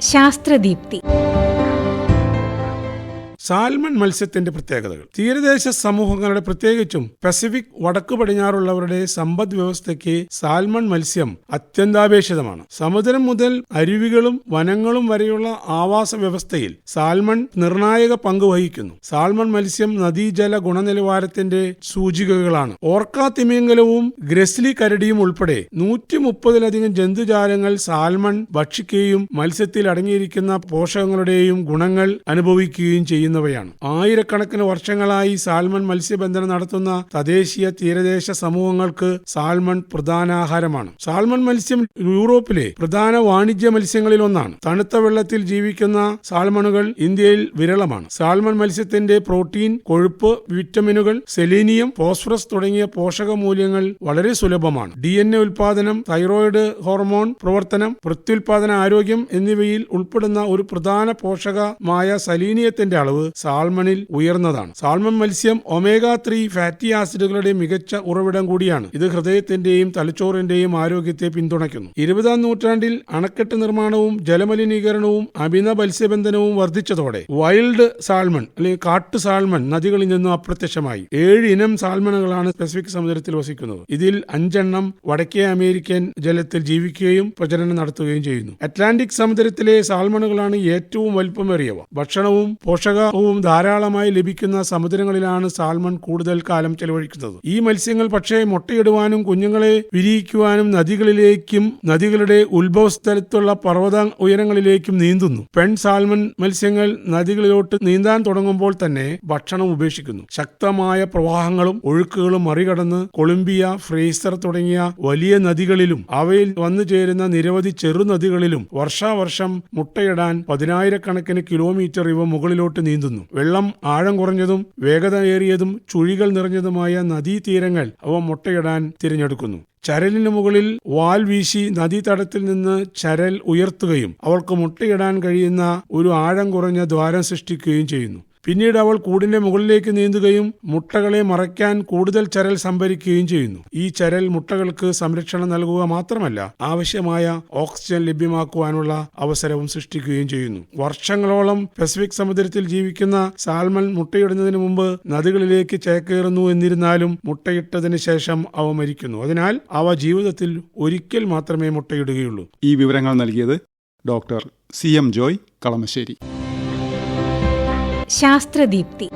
ശാസ്ത്രദീപ്തി. Salmon മത്സ്യത്തിന്റെ പ്രത്യേകതകൾ. തീരദേശ സമൂഹങ്ങളുടെ പ്രത്യേകിച്ചും പസഫിക് വടക്കു പടിഞ്ഞാറുള്ളവരുടെ സമ്പദ് വ്യവസ്ഥയ്ക്ക് സാൽമൺ മത്സ്യം അത്യന്താപേക്ഷിതമാണ്. സമുദ്രം മുതൽ അരുവികളും വനങ്ങളും വരെയുള്ള ആവാസ വ്യവസ്ഥയിൽ സാൽമൺ നിർണായക പങ്ക് വഹിക്കുന്നു. സാൽമൺ മത്സ്യം നദീജല ഗുണനിലവാരത്തിന്റെ സൂചികകളാണ്. ഓർക്കാ തിമിംഗലവും ഗ്രസ്ലി കരടിയും ഉൾപ്പെടെ നൂറ്റി മുപ്പതിലധികം ജന്തുജാലങ്ങൾ സാൽമൺ ഭക്ഷിക്കുകയും മത്സ്യത്തിൽ അടങ്ങിയിരിക്കുന്ന പോഷകങ്ങളുടെയും ഗുണങ്ങൾ അനുഭവിക്കുകയും ചെയ്യുന്നവയാണ് ആയിരക്കണക്കിന് വർഷങ്ങളായി സാൽമൺ മത്സ്യബന്ധനം നടത്തുന്ന തദ്ദേശീയ തീരദേശ സമൂഹങ്ങൾക്ക് സാൽമൺ പ്രധാനാഹാരമാണ്. സാൽമൺ മത്സ്യം യൂറോപ്പിലെ പ്രധാന വാണിജ്യ മത്സ്യങ്ങളിൽ ഒന്നാണ് തണുത്ത വെള്ളത്തിൽ ജീവിക്കുന്ന സാൽമണുകൾ ഇന്ത്യയിൽ വിരളമാണ്. സാൽമൺ മത്സ്യത്തിന്റെ പ്രോട്ടീൻ കൊഴുപ്പ് വിറ്റമിനുകൾ സെലീനിയം ഫോസ്ഫറസ് തുടങ്ങിയ പോഷക മൂല്യങ്ങൾ വളരെ സുലഭമാണ്. ഡി എൻ എ ഉൽപാദനം തൈറോയിഡ് ഹോർമോൺ പ്രവർത്തനം പ്രത്യുൽപാദന ആരോഗ്യം എന്നിവയിൽ ഉൾപ്പെടുന്ന ഒരു പ്രധാന പോഷകമായ സലീനിയത്തിന്റെ അളവ് സാൽമണിൽ ഉയർന്നതാണ്. സാൽമൺ മത്സ്യം ഒമേഗ ത്രീ ഫാറ്റി ആസിഡുകളുടെ മികച്ച ഉറവിടം കൂടിയാണ്. ഇത് ഹൃദയത്തിന്റെയും തലച്ചോറിന്റെയും ആരോഗ്യത്തെ പിന്തുണയ്ക്കുന്നു. ഇരുപതാം നൂറ്റാണ്ടിൽ അണക്കെട്ട് നിർമ്മാണവും ജലമലിനീകരണവും അമിത മത്സ്യബന്ധനവും വർദ്ധിച്ചതോടെ വൈൽഡ് സാൽമൺ അല്ലെങ്കിൽ കാട്ടു സാൽമൺ നദികളിൽ നിന്നും അപ്രത്യക്ഷമായി. ഏഴ് ഇനം സാൽമണുകളാണ് പസഫിക് സമുദ്രത്തിൽ വസിക്കുന്നത്. ഇതിൽ അഞ്ചെണ്ണം വടക്കേ അമേരിക്കൻ ജലത്തിൽ ജീവിക്കുകയും പ്രചരണം നടത്തുകയും ചെയ്യുന്നു. അറ്റ്ലാന്റിക് സമുദ്രത്തിലെ സാൽമണുകളാണ് ഏറ്റവും വലുപ്പമേറിയവ ഭക്ഷണവും പോഷകവും ധാരാളമായി ലഭിക്കുന്ന സമുദ്രങ്ങളിലാണ് സാൽമൺ കൂടുതൽ കാലം ചെലവഴിക്കുന്നത്. ഈ മത്സ്യങ്ങൾ പക്ഷേ മുട്ടയിടുവാനും കുഞ്ഞുങ്ങളെ വിരിയിക്കുവാനും നദികളിലേക്കും നദികളുടെ ഉത്ഭവസ്ഥലത്തുള്ള പർവത ഉയരങ്ങളിലേക്കും നീന്തുന്നു. പെൺ സാൽമൺ മത്സ്യങ്ങൾ നദികളിലോട്ട് നീന്താൻ തുടങ്ങുമ്പോൾ തന്നെ ഭക്ഷണം ഉപേക്ഷിക്കുന്നു. ശക്തമായ പ്രവാഹങ്ങളും ഒഴുക്കുകളും മറികടന്ന് കൊളംബിയ ഫ്രേസർ തുടങ്ങിയ വലിയ നദികളിലും അവയിൽ വന്നു ചേരുന്ന നിരവധി ചെറുനദികളിലും വർഷാവർഷം മുട്ടയിടാൻ പതിനായിരക്കണക്കിന് കിലോമീറ്റർ ഇവ മുകളിലോട്ട് നീന്തുന്നു. വെള്ളം ആഴം കുറഞ്ഞതും വേഗതയേറിയതും ചുഴികൾ നിറഞ്ഞതുമായ നദീതീരങ്ങൾ അവ മുട്ടയിടാൻ തിരഞ്ഞെടുക്കുന്നു. ചരലിന് മുകളിൽ വാൽ വീശി നദീതടത്തിൽ നിന്ന് ചരൽ ഉയർത്തുകയും അവൾക്ക് മുട്ടയിടാൻ കഴിയുന്ന ഒരു ആഴം കുറഞ്ഞ ദ്വാരം സൃഷ്ടിക്കുകയും ചെയ്യുന്നു. പിന്നീട് അവൾ കൂടിന്റെ മുകളിലേക്ക് നീന്തുകയും മുട്ടകളെ മറയ്ക്കാൻ കൂടുതൽ ചരൽ സംഭരിക്കുകയും ചെയ്യുന്നു. ഈ ചരൽ മുട്ടകൾക്ക് സംരക്ഷണം നൽകുക മാത്രമല്ല ആവശ്യമായ ഓക്സിജൻ ലഭ്യമാക്കുവാനുള്ള അവസരവും സൃഷ്ടിക്കുകയും ചെയ്യുന്നു. വർഷങ്ങളോളം പസഫിക് സമുദ്രത്തിൽ ജീവിക്കുന്ന സാൽമൺ മുട്ടയിടുന്നതിന് മുമ്പ് നദികളിലേക്ക് ചേക്കേറുന്നു എന്നിരുന്നാലും മുട്ടയിട്ടതിന് ശേഷം അവ മരിക്കുന്നു. അതിനാൽ അവ ജീവിതത്തിൽ ഒരിക്കൽ മാത്രമേ മുട്ടയിടുകയുള്ളൂ. ഈ വിവരങ്ങൾ നൽകിയത് doctor C M Joy Kalamassery. Sasthradeepthi.